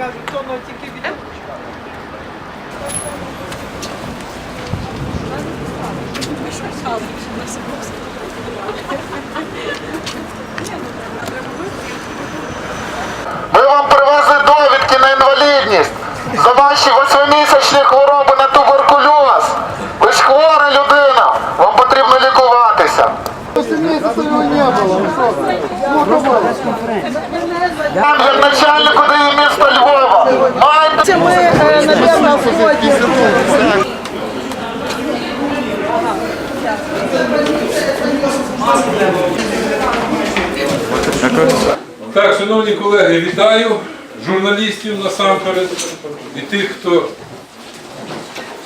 кажуть, то ну, тільки від Ми вам привезли довідки на інвалідність. За ваші восьмимісячні хвороби на туберкульоз. Ви ж хвора начальнику дає міста Львова. Маєте Ми, е, напевно, сьогодні. Так, шановні колеги, вітаю журналістів насамперед і тих, хто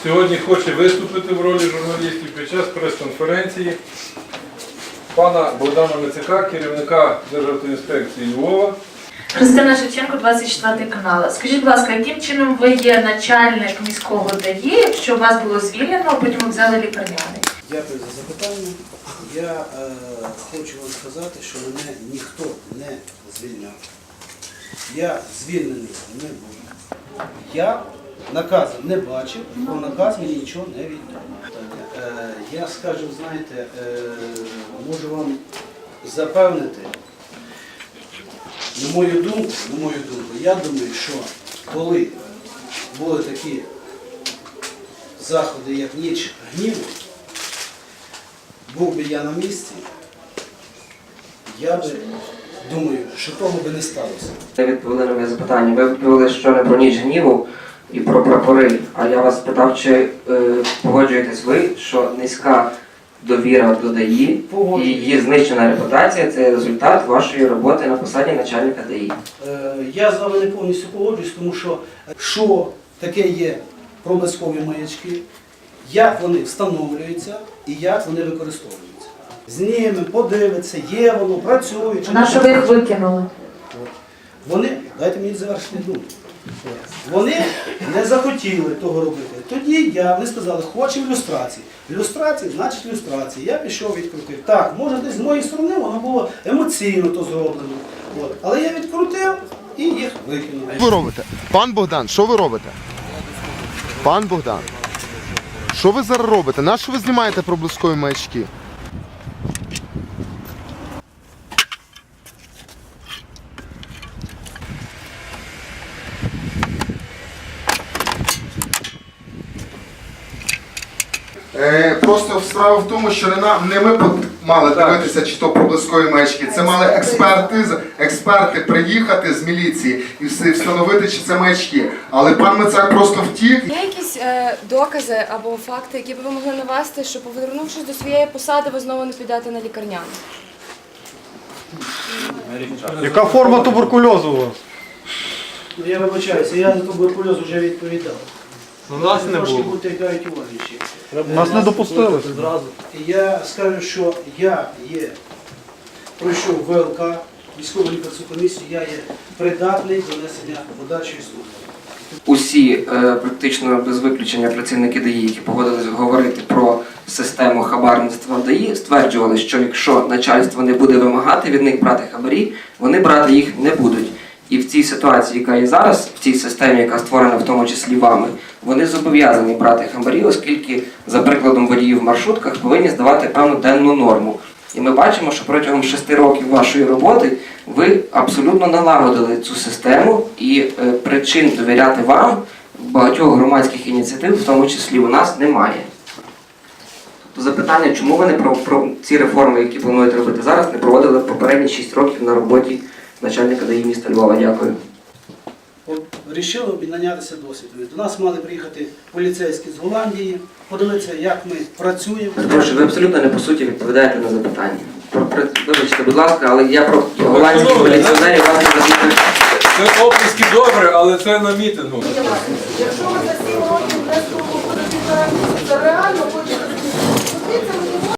сьогодні хоче виступити в ролі журналістів під час прес-конференції пана Богдана Мицика, керівника Державтоінспекції Львова. Христина Шевченко, 24 канал. Скажіть, будь ласка, яким чином ви є начальник міського ДАІ, якщо вас було звільнено, а потім взяли лікарняний? Дякую за запитання. Я е, хочу вам сказати, що мене ніхто не звільняв. Я звільнений не був. Я наказу не бачив, про наказ мені нічого не відомо. Е, я скажу, знаєте, е, можу вам запевнити, на мою думку, на мою думку, я думаю, що коли були такі заходи, як ніч гніву, був би я на місці, я би думаю, що того би не сталося. Ви відповіли на моє запитання. Ви відповіли, що не про ніч гніву і про прапори. А я вас питав, чи е, погоджуєтесь ви, що низька довіра до ДАІ і її знищена репутація це результат вашої роботи на посаді начальника ДАІ. Е, Я з вами не повністю погоджуюсь, тому що що таке є проблискові маячки, як вони встановлюються і як вони використовуються. Зніме, подивиться, є воно, працює. чи не На що ви їх викинули? Вони, дайте мені завершити думку. Вони не захотіли того робити. Тоді я, вони сказали, хочемо люстрації. Люстрації, значить люстрації. Я пішов відкрутив. Так, може десь з моєї сторони воно було емоційно то зроблено. От. Але я відкрутив і їх викинув. Що ви робите? Пан Богдан, що ви робите? Пан Богдан, що ви зараз робите? На що ви знімаєте проблискові маячки? Е, просто справа в тому, що не, нам, не ми мали дивитися, чи то проблискові маячки. Це мали експертиз, експерти приїхати з міліції і все- встановити, чи це маячки. Але пан Мицак просто втік. Є якісь е, докази або факти, які б ви могли навести, що повернувшись до своєї посади, ви знову не підете на лікарняну? Яка форма туберкульозу у вас? Ну, я вибачаюся, я за туберкульоз вже відповідав. У нас не Трошки було. уважніші. Нас не допустили. І Я скажу, що я є, пройшов ВЛК, військову лікарську комісію, я є придатний до несення подальшої служби. Усі е, практично без виключення працівники ДАІ, які погодились говорити про систему хабарництва в ДАІ, стверджували, що якщо начальство не буде вимагати від них брати хабарі, вони брати їх не будуть. І в цій ситуації, яка є зараз, в цій системі, яка створена в тому числі вами, вони зобов'язані брати хабарі, оскільки, за прикладом водіїв в маршрутках, повинні здавати певну денну норму. І ми бачимо, що протягом шести років вашої роботи ви абсолютно налагодили цю систему і е, причин довіряти вам багатьох громадських ініціатив, в тому числі у нас, немає. Тобто запитання, чому ви не про, про ці реформи, які плануєте робити зараз, не проводили попередні 6 років на роботі начальника ДАІ міста Львова? Дякую. От Рішили обмінятися досвідом. До нас мали приїхати поліцейські з Голландії, подивитися, як ми працюємо. Прошу, ви абсолютно не по суті відповідаєте на запитання. Про, про, вибачте, будь ласка, але я про голландських Добре, поліціонерів вас не запитую. Це оплески добре, але це на мітингу. Якщо ви за 7 років не це реально хочете